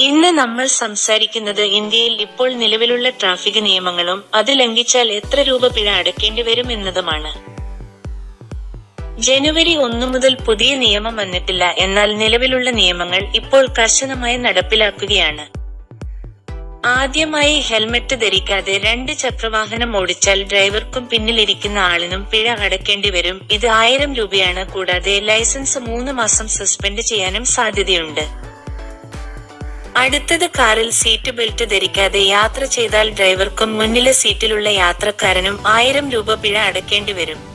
ഇന്ന് നമ്മൾ സംസാരിക്കുന്നത് ഇന്ത്യയിൽ ഇപ്പോൾ നിലവിലുള്ള ട്രാഫിക് നിയമങ്ങളും അത് ലംഘിച്ചാൽ എത്ര രൂപ പിഴ അടക്കേണ്ടി വരും എന്നതുമാണ്. ജനുവരി ഒന്നു മുതൽ പുതിയ നിയമം വന്നിട്ടില്ല. എന്നാൽ നിലവിലുള്ള നിയമങ്ങൾ ഇപ്പോൾ കർശനമായി നടപ്പിലാക്കുകയാണ്. ആദ്യമായി ഹെൽമറ്റ് ധരിക്കാതെ രണ്ട് ചക്രവാഹനം ഓടിച്ചാൽ ഡ്രൈവർക്കും പിന്നിലിരിക്കുന്ന ആളിനും പിഴ അടക്കേണ്ടി വരും. ഇത് ആയിരം രൂപയാണ്. കൂടാതെ ലൈസൻസ് മൂന്ന് മാസം സസ്പെൻഡ് ചെയ്യാനും സാധ്യതയുണ്ട്. അടുത്തത് കാറിൽ സീറ്റ് ബെൽറ്റ് ധരിക്കാതെ യാത്ര ചെയ്താൽ ഡ്രൈവർക്കും മുന്നിലെ സീറ്റിലുള്ള യാത്രക്കാരനും ആയിരം രൂപ പിഴ അടക്കേണ്ടി വരും.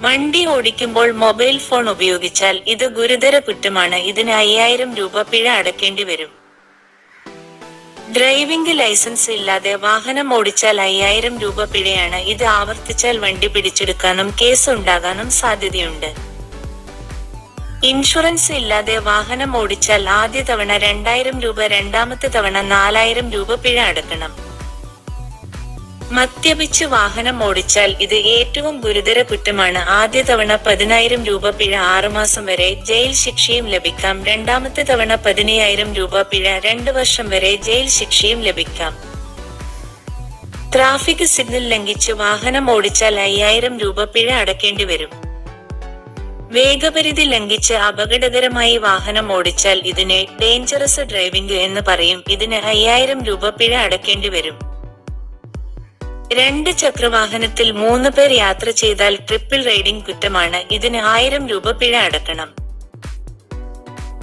വണ്ടി ഓടിക്കുമ്പോൾ മൊബൈൽ ഫോൺ ഉപയോഗിച്ചാൽ ഇത് ഗുരുതര കുറ്റമാണ്. ഇതിന് അയ്യായിരം രൂപ പിഴ അടക്കേണ്ടി വരും. ഡ്രൈവിംഗ് ലൈസൻസ് ഇല്ലാതെ വാഹനം ഓടിച്ചാൽ അയ്യായിരം രൂപ പിഴയാണ്. ഇത് ആവർത്തിച്ചാൽ വണ്ടി പിടിച്ചെടുക്കാനും കേസ് ഉണ്ടാകാനും സാധ്യതയുണ്ട്. ഇൻഷുറൻസ് ഇല്ലാതെ വാഹനം ഓടിച്ചാൽ ആദ്യ തവണ രണ്ടായിരം രൂപ രണ്ടാമത്തെ തവണ നാലായിരം രൂപ പിഴ അടക്കണം. മദ്യപിച്ച് വാഹനം ഓടിച്ചാൽ ഇത് ഏറ്റവും ഗുരുതര കുറ്റമാണ്. ആദ്യ തവണ പതിനായിരം രൂപ പിഴ ആറുമാസം വരെ ജയിൽ ശിക്ഷയും ലഭിക്കാം. രണ്ടാമത്തെ തവണ പതിനയ്യായിരം രൂപ പിഴ രണ്ടു വർഷം വരെ ജയിൽ ശിക്ഷയും ലഭിക്കാം. ട്രാഫിക് സിഗ്നൽ ലംഘിച്ച് വാഹനം ഓടിച്ചാൽ അയ്യായിരം രൂപ പിഴ അടക്കേണ്ടി വരും. വേഗപരിധി ലംഘിച്ച് അപകടകരമായി വാഹനം ഓടിച്ചാൽ ഇതിനെ ഡേഞ്ചറസ് ഡ്രൈവിംഗ് എന്ന് പറയും. ഇതിന് അയ്യായിരം രൂപ പിഴ അടക്കേണ്ടി വരും. രണ്ട് ചക്രവാഹനത്തിൽ മൂന്ന് പേർ യാത്ര ചെയ്താൽ ട്രിപ്പിൾ റൈഡിംഗ് കുറ്റമാണ്. ഇതിന് ആയിരം രൂപ പിഴ അടക്കണം.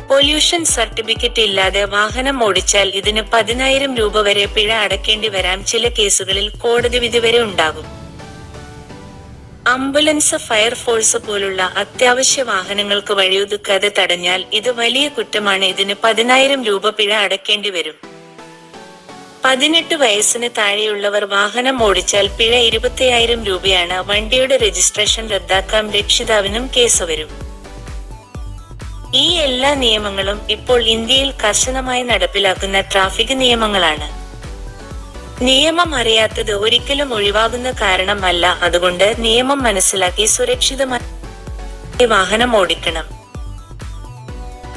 പൊല്യൂഷൻ സർട്ടിഫിക്കറ്റ് ഇല്ലാതെ വാഹനം ഓടിച്ചാൽ ഇതിന് പതിനായിരം രൂപ വരെ പിഴ അടക്കേണ്ടി വരാം. ചില കേസുകളിൽ കോടതി വിധി വരെ ഉണ്ടാകും. ആംബുലൻസ് ഫയർഫോഴ്സ് പോലുള്ള അത്യാവശ്യ വാഹനങ്ങൾക്ക് വഴിയൊതുക്കാതെ തടഞ്ഞാൽ ഇത് വലിയ കുറ്റമാണ്. ഇതിന് പതിനായിരം രൂപ പിഴ അടക്കേണ്ടി വരും. പതിനെട്ട് വയസ്സിന് താഴെയുള്ളവർ വാഹനം ഓടിച്ചാൽ പിഴ ഇരുപത്തിയായിരം രൂപയാണ്. വണ്ടിയുടെ രജിസ്ട്രേഷൻ റദ്ദാക്കാം. രക്ഷിതാവിനും കേസ് വരും. ഈ എല്ലാ നിയമങ്ങളും ഇപ്പോൾ ഇന്ത്യയിൽ കർശനമായി നടപ്പിലാക്കുന്ന ട്രാഫിക് നിയമങ്ങളാണ്. നിയമം അറിയാത്തത് ഒരിക്കലും ഒഴിവാകുന്ന കാരണമല്ല. അതുകൊണ്ട് നിയമം മനസ്സിലാക്കി സുരക്ഷിതമായി വാഹനം ഓടിക്കണം.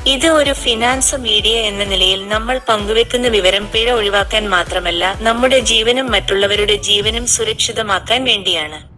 ഇത് ഒരു ഫിനാൻസ് മീഡിയ എന്ന നിലയിൽ നമ്മൾ പങ്കുവെക്കുന്ന വിവരം പിഴ ഒഴിവാക്കാൻ മാത്രമല്ല നമ്മുടെ ജീവനും മറ്റുള്ളവരുടെ ജീവനും സുരക്ഷിതമാക്കാൻ വേണ്ടിയാണ്.